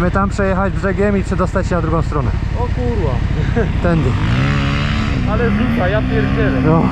Musimy tam przejechać brzegiem i przedostać się na drugą stronę. O kurwa. Tędy. Ale rzuca, ja pierdzielę. No.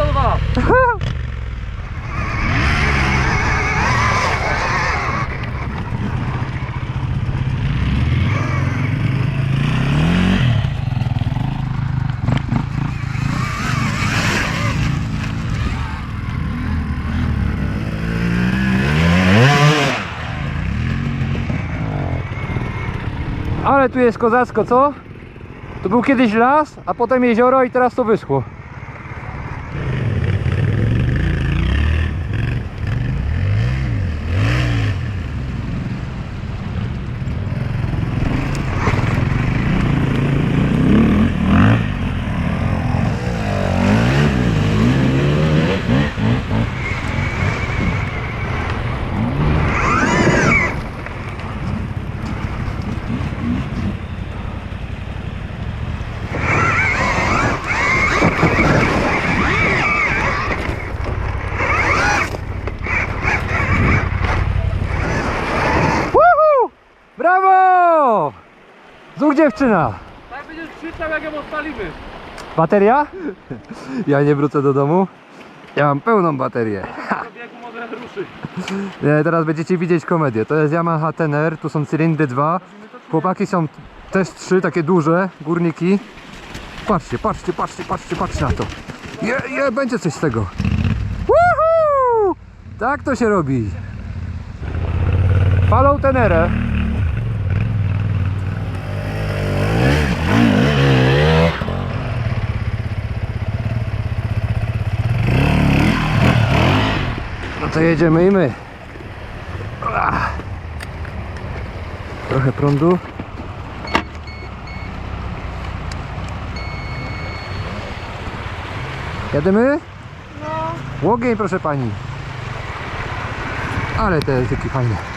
102. Ale tu jest kozacko, co? To był kiedyś las, a potem jezioro i teraz to wyschło. Woohoo! Brawo! Zuch dziewczyna! Tak będziesz krzyczał jak ją odpalimy. Bateria? Ja nie wrócę do domu. Ja mam pełną baterię. Nie, teraz będziecie widzieć komedię. To jest Yamaha Tenere, tu są cylindry dwa. Chłopaki są też trzy, takie duże, górniki. Patrzcie, patrzcie, patrzcie, patrzcie, patrzcie na to. Je, je, będzie coś z tego. Woohoo! Tak to się robi. Palą Tenere. To jedziemy i my. Trochę prądu. Jedziemy? No. Łogień proszę pani. Ale te języki fajne.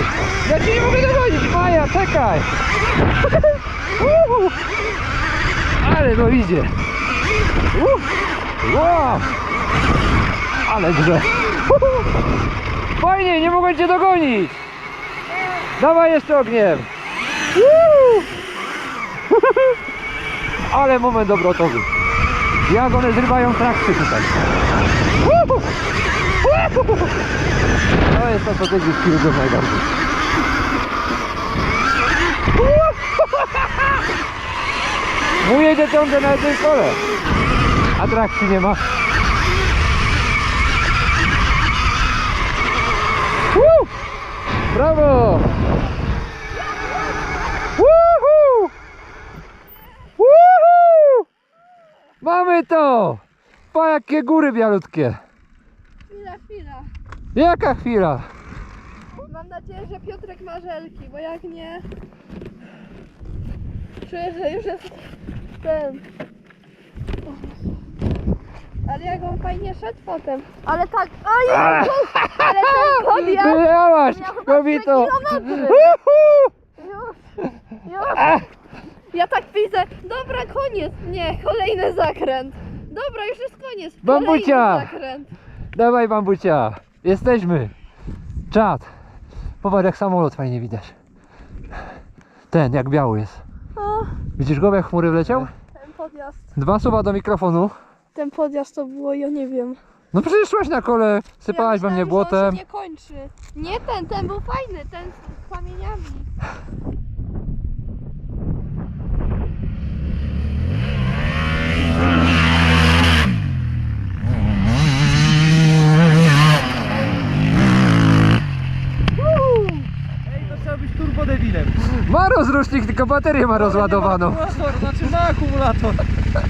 Ej! Ja cię nie mogę dogonić, Maja, czekaj! Ale no idzie! Wow. Ale! Uhu. Fajnie, nie mogłem cię dogonić! Dawaj jeszcze ogniem! Ale moment obrotowy. Jak one zrywają trakcje tutaj. Woo! Woo! Jest to, dziewczyny lubią najbardziej. Mu jedzie ciągle na jednym kole. A trakcji nie ma. Woo! Brawo! Woohoo! Woohoo! Mamy to! Pa jakie góry bialutkie! Chwila, chwila. Jaka chwila! Mam nadzieję, że Piotrek ma żelki, bo jak nie... Czuję, że już jest ten... Ale jak on fajnie szedł potem. Ale tak... Oj, ale ten podjazd... Wyjechałaś, miał chyba kilometry. Woohoo! Już, już. Ja tak widzę, dobra, koniec. Nie, kolejny zakręt. Dobra, już jest koniec. Kolejny Bambucia. zakręt. Dawaj bambucia! Jesteśmy! Czad! Popatrz jak samolot fajnie widać. Ten, jak biały jest. O, Widzisz go jak chmury wleciał? ten podjazd. Dwa słowa do mikrofonu. Ten podjazd to było, ja nie wiem. No przecież szłaś na kole, sypałaś we mnie błotem. On się nie kończy. Nie ten, ten był fajny, ten z kamieniami. Ej, to trzeba być turbodebilem. Ma rozrusznik, tylko baterię ma rozładowaną. Akumulator, znaczy ma akumulator.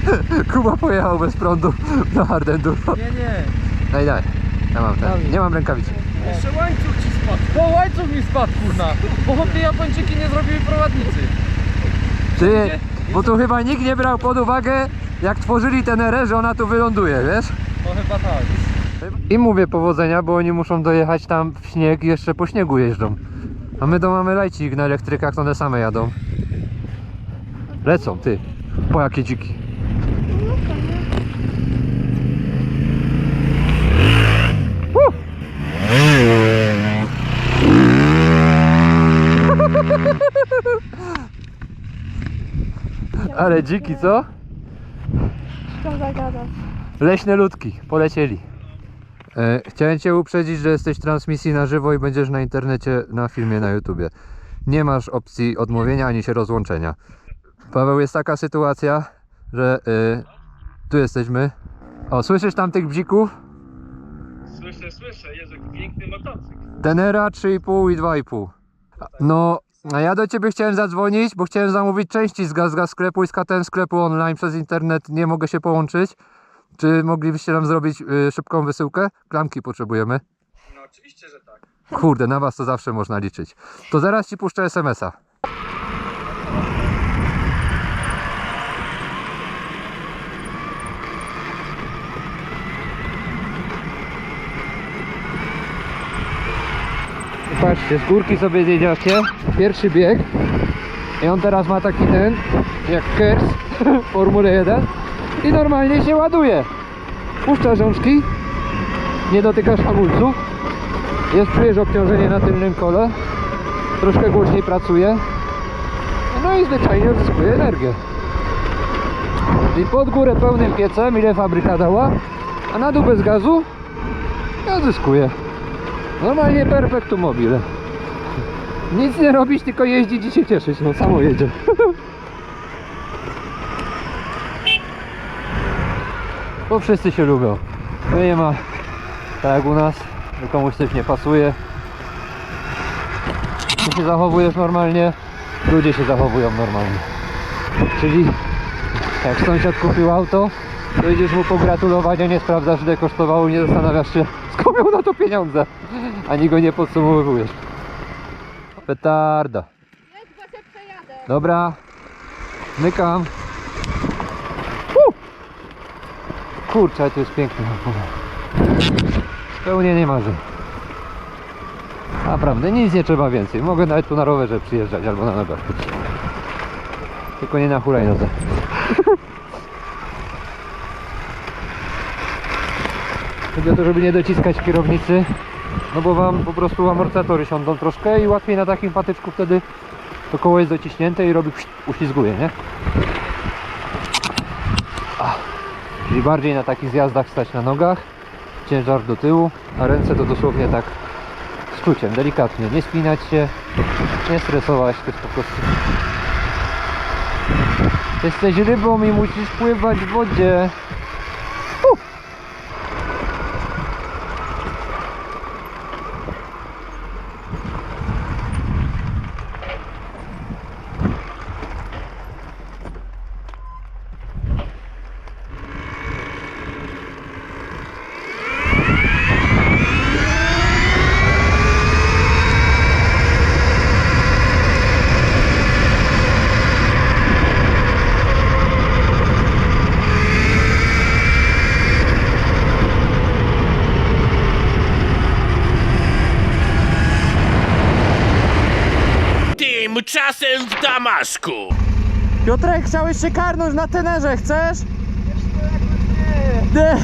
Kuba pojechał bez prądu na hard enduro. Nie, nie. Daj, daj. Ja mam ten. Nie mam rękawicy. Jeszcze łańcuch ci spadł. To łańcuch mi spadł, kurna. Bo chłopie Japończyki nie zrobiły prowadnicy. Ty, bo tu chyba nikt nie brał pod uwagę, jak tworzyli ten erę, że ona tu wyląduje, wiesz? No chyba tak. I mówię powodzenia, bo oni muszą dojechać tam w śnieg i jeszcze po śniegu jeżdżą. A my to mamy lajcik na elektrykach, to one same jadą. Lecą, ty. Po jakie dziki. Uh! Ale dziki, co? Leśne ludki, polecieli. E, chciałem Cię uprzedzić, że jesteś w transmisji na żywo i będziesz na internecie na filmie na YouTubie. Nie masz opcji odmówienia ani się rozłączenia. Paweł, jest taka sytuacja, że e, tu jesteśmy. O, słyszysz tam tych bzików? Słyszę, słyszę. Jezu, jaki piękny motocykl. Tenera 3,5 i 2,5. No, a ja do Ciebie chciałem zadzwonić, bo chciałem zamówić części z gaz, gaz sklepu i z KTM sklepu online przez internet. Nie mogę się połączyć. Czy moglibyście nam zrobić y, szybką wysyłkę? Klamki potrzebujemy. No oczywiście, że tak. Kurde, na was to zawsze można liczyć. To zaraz ci puszczę SMS-a. Patrzcie, z górki sobie zjedziecie. Pierwszy bieg. I on teraz ma taki ten, jak Kers w Formule 1. I normalnie się ładuje. Puszcza rączki. Nie dotykasz hamulców. Jest, czujesz obciążenie na tylnym kole. Troszkę głośniej pracuje. No i zwyczajnie odzyskuje energię. I pod górę pełnym piecem, ile fabryka dała, a na dół bez gazu i odzyskuje. Normalnie perfektu mobile. Nic nie robić, tylko jeździć i się cieszyć. No samo jedzie. Bo wszyscy się lubią. No nie ma tak jak u nas, że komuś coś nie pasuje. Ty się zachowujesz normalnie, ludzie się zachowują normalnie. Czyli jak sąsiad kupił auto, to idziesz mu pogratulować, a nie sprawdzasz ile kosztowało i nie zastanawiasz się skąd miał na to pieniądze. Ani go nie podsumowujesz. Petarda. Dobra. Mykam. Uh! Kurczę, to jest piękne. Spełnienie marzeń. Naprawdę, nic nie trzeba więcej. Mogę nawet tu na rowerze przyjeżdżać albo na nogach. Tylko nie na hulajnodze. Chodzi o to, żeby nie dociskać kierownicy No bo wam po prostu amortyzatory siądą troszkę i łatwiej na takim patyczku wtedy to koło jest dociśnięte i robi uślizguje, nie? Czyli bardziej na takich zjazdach stać na nogach, ciężar do tyłu, a ręce to dosłownie tak z czuciem, delikatnie, nie spinać się, nie stresować, to jest po prostu... Jesteś rybą i musisz pływać w wodzie. Tymczasem w Damaszku. Piotrek, chciałeś się karnąć na tenerze, chcesz? Nie.